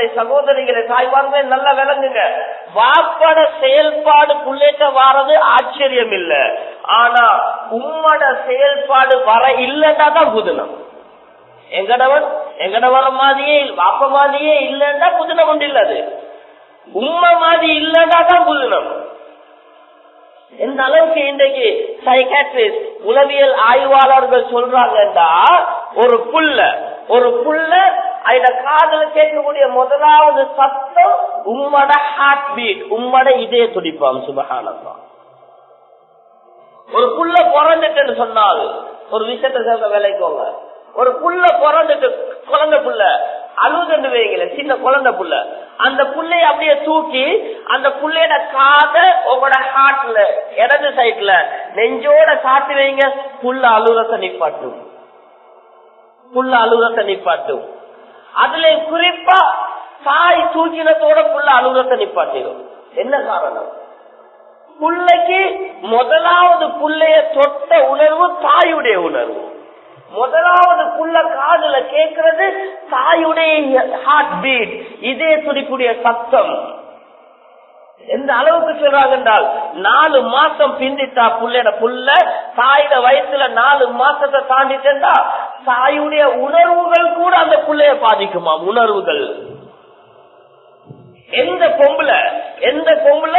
பெரியார்களே சகோதரிகளை தாய்மார்களே நல்லா விளங்குங்க. வாப்பட செயல்பாடு புள்ளேட்ட வாரது ஆச்சரியம் இல்ல ஆனா உம்மட செயல்பாடு வர இல்லைன்னா தான் புதினம் எங்கடவன்? எங்கட வர மாதிரியே வாப்ப மாதிரியே இல்லைன்னா புதினம் உண்டு இல்லது உண்மை மாதிரி இல்லைன்னா தான் புதினம் எந்த அளவுக்கு இன்றைக்கு சைக்காட்ரிஸ்ட் உளவியல் ஆய்வாளர்கள் சொல்றாங்கன்னா ஒரு புல்ல ஒரு புல்ல அதுல காதல கேட்கக்கூடிய முதலாவது சத்தம் உம்மட ஹார்ட் பீட் உம்மட இதே துடிப்பாம் சுபகானந்தம் ஒரு புள்ள பிறந்துட்டுன்னு சொன்னால் ஒரு விஷயத்த சேர்ந்த வேலைக்கோங்க ஒரு புள்ள பிறந்துட்டு குழந்தை புள்ள அழுதுன்னு வைங்கள சின்ன குழந்தை புள்ள அந்த புள்ளைய அப்படியே தூக்கி அந்த புள்ளையோட காத உங்களோட ஹார்ட்ல இடது சைட்ல நெஞ்சோட சாத்தி வைங்க புல்ல அழுகத்தை நிப்பாட்டும். புல்ல அழுகத்தை நிப்பாட்டும். அதுல குறிப்பா தாய் சூச்சினத்தோட புள்ள அழுகத்தை நிப்பாட்டிடும் என்ன காரணம்? புள்ளைக்கு முதலாவது புள்ளைய தொட்ட உணர்வு தாயுடைய உணர்வு. முதலாவது புள்ள காதல கேட்கறது தாயுடைய ஹார்ட் பீட் இதே துடிக்கூடிய சத்தம். எந்த அளவுக்கு சொல்றாங்க என்றால் நாலு மாசம் பிந்திட்டா புள்ளைட புள்ள தாயிட வயசுல நாலு மாசத்தை தாண்டிட்டா தாயுடைய உணர்வுகள் கூட அந்த புள்ளைய பாதிக்குமா? உணர்வுகள். எந்த பொம்புல எந்த பொம்புல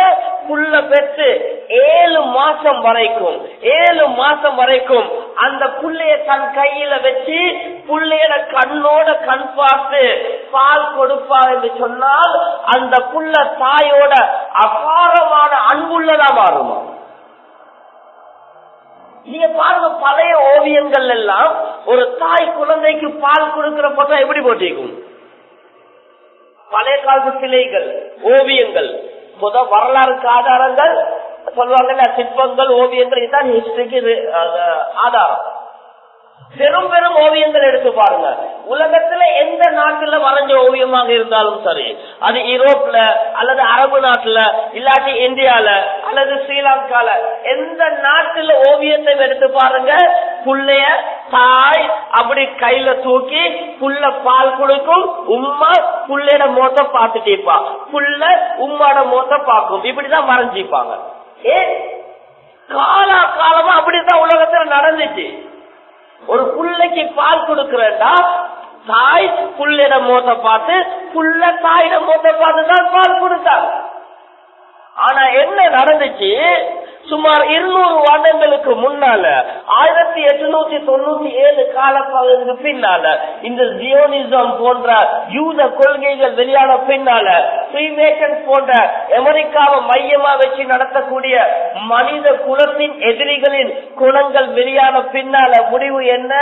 புள்ள பெற்று ஏழு மாசம் வரைக்கும் ஏழு மாசம் வரைக்கும் அந்த புள்ளைய தன் கையில வச்சு புள்ளையோட கண்ணோட கண் பார்த்து பால் கொடுப்பா என்று சொன்னால் அந்த புள்ள தாயோட அபாரமான அன்புள்ளதா மாறுமா? நீங்க பாருங்க பழைய ஓவியங்கள் எல்லாம் ஒரு தாய் குழந்தைக்கு பால் கொடுக்கிற போட்டோ எப்படி போட்டிருக்கும்? பழைய காலத்து சிலைகள் ஓவியங்கள் முத வரலாறுக்கு ஆதாரங்கள் சொல்லுவாங்கல்ல சிற்பங்கள் ஓவியங்கள் இதுதான் ஹிஸ்டரிக்கு ஆதாரம். பெரும் பெரும் ஓவியங்கள் எடுத்து பாருங்க. உலகத்துல எந்த நாட்டுல வரைஞ்ச ஓவியமாக இருந்தாலும் சரி அது யூரோப்ல அல்லது அரபு நாட்டுல இல்லாட்டி இந்தியால அல்லது ஸ்ரீலங்கால எந்த நாட்டுல ஓவியத்தை எடுத்து பாருங்க புள்ளைய தாய் அப்படி கையில தூக்கி புள்ள பால் கொடுக்கும் உம்மா புள்ளையோட மோத்த பார்த்துட்டேப்பா புள்ள உம்மாட மோத்த பார்க்கும். இப்படிதான் வரைஞ்சிப்பாங்க. ஏ காலா காலமா அப்படித்தான் உலகத்துல நடந்துச்சு. ஒரு புள்ளைக்கு பால் கொடுக்கிறா தாய் புள்ளிட மோத்த பார்த்து புள்ள தாயிட மோத்த பார்த்து தான் பால் கொடுத்தாங்க ஆனா என்ன நடந்துச்சு? சுமார் இருநூறு வருடங்களுக்கு முன்னால ஆயிரத்தி எட்நூத்தி தொண்ணூத்தி ஏழு காலப்பகுதிக்கு பின்னால இந்த ஜியோனிசம் போன்ற யூத கொள்கைகள் வெளியான பின்னால ஃப்ரீமேஷன் போன்ற அமெரிக்காவை மையமா வச்சு நடத்தக்கூடிய மனித குலத்தின் எதிரிகளின் குணங்கள் வெளியான பின்னால முடிவு என்ன?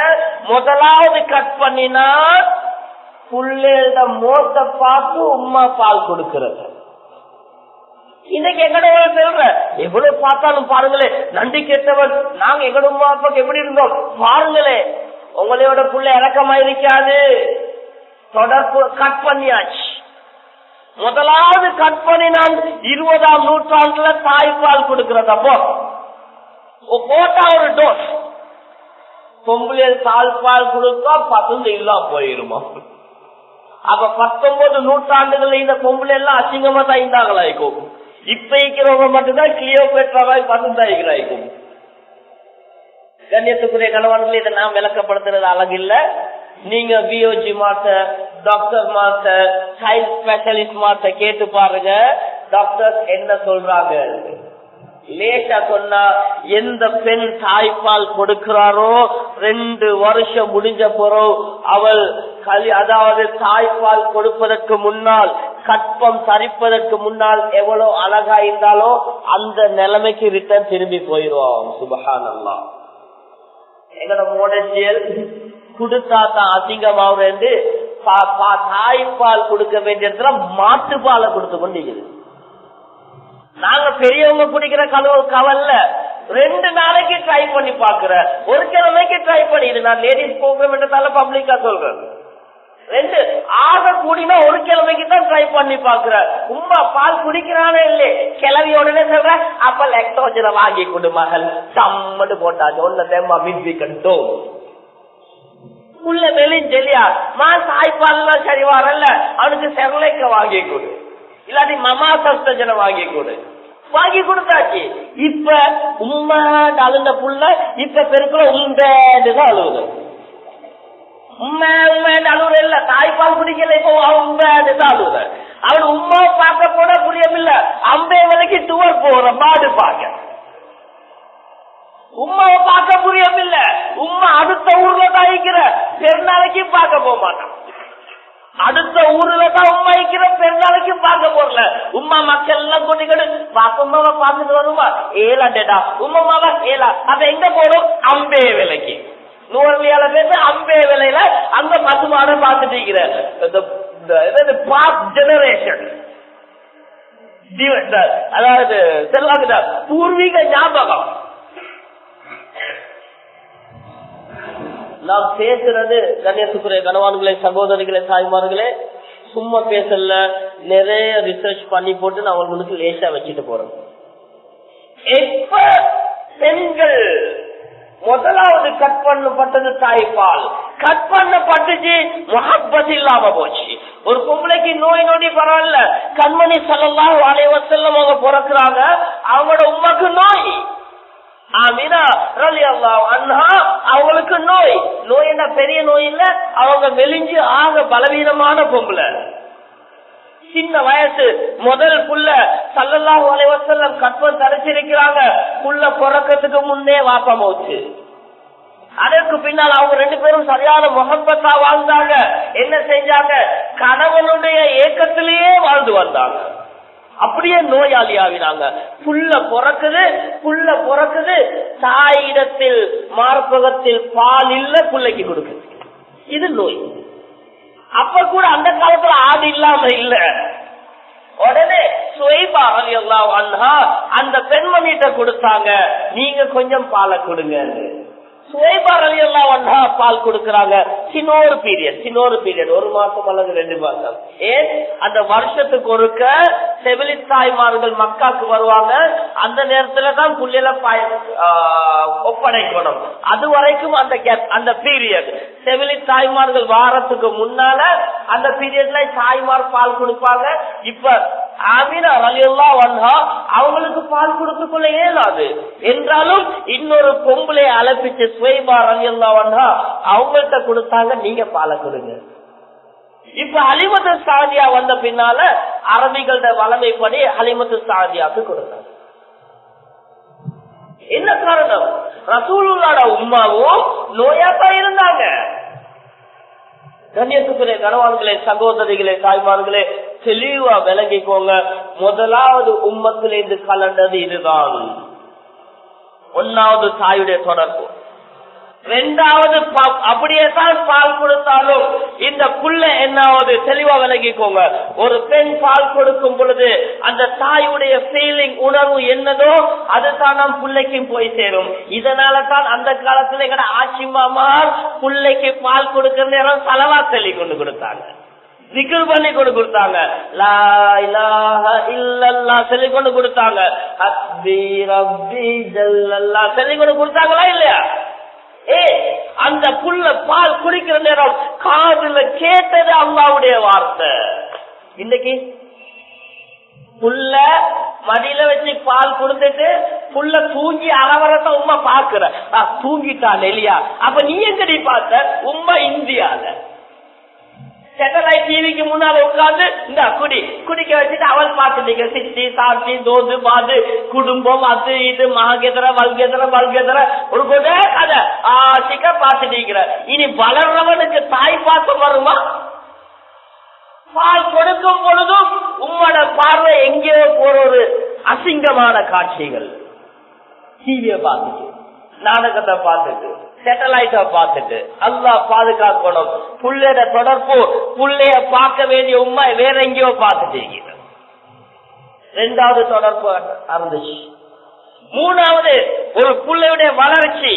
முதலாவது கட் பண்ணினா புள்ளையிட மோத்த பார்த்து உமா பால் கொடுக்கிறது. இன்னைக்கு எங்கட சொல்ற எவ்வளவு பார்த்தாலும் பாருங்களேன் நன்றி கெட்டவன் நாங்க எங்கட அப்பாக்கு எப்படி இருந்தோம்? பாருங்களே உங்களோட புள்ள இறக்கமா இருக்காது தொடர்பு கட் பண்ணியாச்சு. முதலாவது கட் பண்ணினான் இருபதாம் நூற்றாண்டுல தாய்ப்பால் கொடுக்கிறது அப்போ. போட்டா ஒரு டோஸ். பொம்பளை தாய்ப்பால் கொடுத்தா பசங்க இல்லாம போயிருமா? அப்ப பத்தொன்பது நூற்றாண்டுகள்ல இந்த பொம்பளை எல்லாம் அசிங்கமா தாய்ந்தாங்களாய்க்கும் இப்ப இருக்கிறவங்க மட்டும்தான் கிளியோ பெற்றவாய் பசுந்தாய்கிறாய்க்கும் கண்ணியத்துக்குரிய கணவன்களை இதை நாம் விளக்கப்படுத்துறது அழகு நீங்க பிஓஜி மாத்த டாக்டர் மாத்த சைல்ட் ஸ்பெஷலிஸ்ட் மாத்த கேட்டு பாருங்க. டாக்டர் என்ன சொல்றாங்க? லேட்டா சொன்னா எந்த பெண் தாய்ப்பால் கொடுக்கிறாரோ ரெண்டு வருஷம் முடிஞ்ச பிறகு அவள் கலி அதாவது தாய்ப்பால் கொடுப்பதற்கு முன்னால் கற்பம் சரிப்பதற்கு முன்னால் எவ்வளவு அழகா இருந்தாலோ அந்த நிலைமைக்கு ரிட்டர்ன் திரும்பி போயிடுவோம் சுபகானல்லா எங்களோட மோடசியல் கொடுத்தா தான் அசிங்கமாவது தாய்ப்பால் கொடுக்க வேண்டிய இடத்துல மாட்டுப்பாலை கொடுத்து கொண்டிருக்குது. நாங்க பெரியவங்க குடிக்கிற கலவு கவல்ல ரெண்டு நாளைக்கு ட்ரை பண்ணி பாக்குற ஒரு கிழமைக்கு ட்ரை பண்ணிடு நான் லேடிஸ் ப்ரோக்ராம் பப்ளிக்கா சொல்றேன். ரெண்டு ஆக கூடினா ஒரு கிழமைக்கு தான் ட்ரை பண்ணி பாக்குற உமா பால் குடிக்கிறானே இல்லையே கிளவி உடனே சொல்ற அப்ப லெக்டோஜனை வாங்கி கொடு மகள். சம்மடு போட்டாச்சு ஒன்னு தேம்மா மின்வி கட்டும் உள்ள மெலிஞ்செல்லியா மா தாய்ப்பால் சரி வரல அவனுக்கு செரலைக்க வாங்கி கொடு. இல்லாட்டி மமா சஸ்தஜனை வாங்கி கொடு. வாங்கி கொடுத்தாச்சு. இப்ப உண்மை அழுந்த புள்ள இப்ப பெருக்குற உண்மைதான் அழுகுது உண்மை உண்மை அழுகுற இல்ல தாய்ப்பால் குடிக்கல இப்போ உண்மைதான் அழுகுது அவன் உண்மை பார்க்க கூட புரியமில்ல அம்பே விலைக்கு துவர் போற மாடு பார்க்க. உமாவை பார்க்க புரியமில்ல உமா அடுத்த ஊர்ல தான் பெருநாளைக்கு பார்க்க போக மாட்டான். அடுத்த ஊர்ல தான் உமா இருக்கிற பெருநாளைக்கு பார்க்க போறல. உமா மக்கள் எல்லாம் கொண்டுக்கிட்டு பாப்பம்மாவை பார்த்துட்டு வருமா? ஏலா டேடா உமாமாவா ஏலா. அப்ப எங்க போறோம்? அம்பே விலைக்கு. நூறுவியால பேச அம்பே விலையில அங்க பத்து மாட பார்த்துட்டு இருக்கிற ஜெனரேஷன் அதாவது செல்வாங்க பூர்வீக ஞாபகம். நாம் பேசுறது கண்ணியத்துக்குரிய கனவான்களே சகோதரிகளே தாய்மார்களே சும்மா பேசல. நிறைய ரிசர்ச் பண்ணி போட்டு நான் உங்களுக்கு லேசா வச்சுட்டு போறேன். எப்ப பெண்கள் முதலாவது கட் பண்ணப்பட்டது தாய்ப்பால். கட் பண்ணப்பட்டுச்சு முகப்பத் இல்லாம போச்சு. ஒரு பொம்பளைக்கு நோய் நொடி பரவாயில்ல. கண்மணி சலல்லாம் அலைவ செல்லம் அவங்க பிறக்கிறாங்க. அவங்களோட உமக்கு நோய் ஆமீனா அவங்களுக்கு நோய். நோய் என்ன? பெரிய நோய் இல்ல. அவங்க மெலிஞ்சு ஆக பலவீனமான பொம்பளை. சின்ன வயசு. முதல் புள்ள சல்லல்லாஹு அலைஹி கற்பம் தரிச்சிருக்கிறாங்க. புள்ள பிறக்கிறதுக்கு முன்னே வாப்பா போச்சு அதற்கு பின்னால் அவங்க ரெண்டு பேரும் சரியான முகப்பத்தா வாழ்ந்தாங்க. என்ன செஞ்சாங்க? கணவனுடைய ஏக்கத்திலேயே வாழ்ந்து வந்தாங்க. அப்படியே நோயாளி ஆகினாங்க புல்ல பிறக்குது புல்ல பிறக்குது. தாயிடத்தில் மார்பகத்தில் பால் இல்ல பிள்ளைக்கு கொடுக்குது. இது நோய். அப்ப கூட அந்த காலத்துல ஆடு இல்லாம இல்ல. உடனே சுவைபா எல்லாம் அண்ணா அந்த பெண்மணிட்ட கொடுத்தாங்க நீங்க கொஞ்சம் பாலை கொடுங்க சுவைபார் அலி எல்லாம் ஒன்றா பால் கொடுக்கறாங்க. சின்னொரு பீரியட் சின்னொரு பீரியட் ஒரு மாசம் அல்லது ரெண்டு மாசம். ஏன்? அந்த வருஷத்துக்கு ஒருக்க செவிலி தாய்மார்கள் மக்காக்கு வருவாங்க. அந்த நேரத்துல தான் புள்ளில ஒப்படைக்கணும். அது வரைக்கும் அந்த gap, அந்த பீரியட் செவிலி தாய்மார்கள் வாரத்துக்கு முன்னால அந்த பீரியட்ல தாய்மார் பால் கொடுப்பாங்க. இப்ப ஆமீனா அலியெல்லாம் வந்தா அவங்களுக்கு பால் கொடுத்து கொள்ள இயலாது என்றாலும் இன்னொரு பொம்பளை அழைப்பிச்சு சுவைபா ரலியல்லா வந்தா அவங்கள்ட்ட கொடுத்தாங்க நீங்க பாலை கொடுங்க. இப்ப அலிமத்து சாதியா வந்த பின்னால அரபிகளோட வளமைப்படி அலிமத்து சாதியாக்கு கொடுத்தாங்க. என்ன காரணம்? ரசூலுல்லாட உமாவும் நோயாத்தான் இருந்தாங்க. கண்ணியத்துக்குரிய கணவான்களே சகோதரிகளே தாய்மார்களே தெளிவா விளங்கிக்கோங்க. முதலாவது உம்மத்திலிருந்து கலண்டது இதுதான். ஒன்னாவது தாயுடைய தொடர்பு. ரெண்டாவது அப்படியே தான் பால் கொடுத்தாலும் இந்த புள்ள என்னாவது தெளிவா விளங்கிக்கோங்க. ஒரு பெண் பால் கொடுக்கும் பொழுது அந்த தாயுடைய ஃபீலிங் உணர்வு என்னதோ அதுதான் நம் பிள்ளைக்கும் போய் சேரும். இதனால தான் அந்த காலத்துல எங்கட ஆட்சி மாமா பிள்ளைக்கு பால் கொடுக்கிற நேரம் செலவா சொல்லி கொண்டு கொடுத்தாங்க. திகில் பண்ணி கொண்டு கொடுத்தாங்க. லா இலாஹ இல்லல்லாஹ் சொல்லி கொண்டு கொடுத்தாங்க. ஹஸ்பி ரப்பி ஜல்லல்லாஹ் சொல்லி கொண்டு கொடுத்தாங்களா இல்லையா? ஏ அந்த புல்ல பால் குடிக்கிற நேரம் காதுல கேட்டது அல்லாவுடைய வார்த்தை. இன்னைக்கு புல்ல மடியில வச்சு பால் கொடுத்துட்டு புல்ல தூங்கி அரவரத்தை உமா பாக்குற தூங்கிட்டான் இல்லையா அப்ப நீ எங்கடி பார்த்த? உமா இந்தியால. சேட்டலைட் டிவிக்கு முன்னால உட்கார்ந்து இந்த குடி. குடிக்க வச்சுட்டு அவள் பார்த்துட்டீங்க சித்தி சாத்தி தோது பாது குடும்பம் அது இது மககெதர வல்கெதர வல்கெதர ஒரு கூட கதை. ஆசிக்க பார்த்துட்டீங்க இனி வளர்றவனுக்கு தாய் பாசம் வருமா? பால் கொடுக்கும் பொழுதும் உம்மோட பார்வை எங்கேயோ போற ஒரு அசிங்கமான காட்சிகள். டிவியை பார்த்துட்டு. நாடகத்தை பார்த்துட்டு சேட்டலைட்ட பார்த்துட்டு அல்லா பாதுகாக்கணும். புள்ளையோட தொடர்பு புள்ளைய பார்க்க வேண்டிய உண்மை வேற எங்கேயோ பார்த்துட்டீங்க ரெண்டாவது தொடர்பு இருந்துச்சு மூணாவது ஒரு புள்ளையுடைய வளர்ச்சி.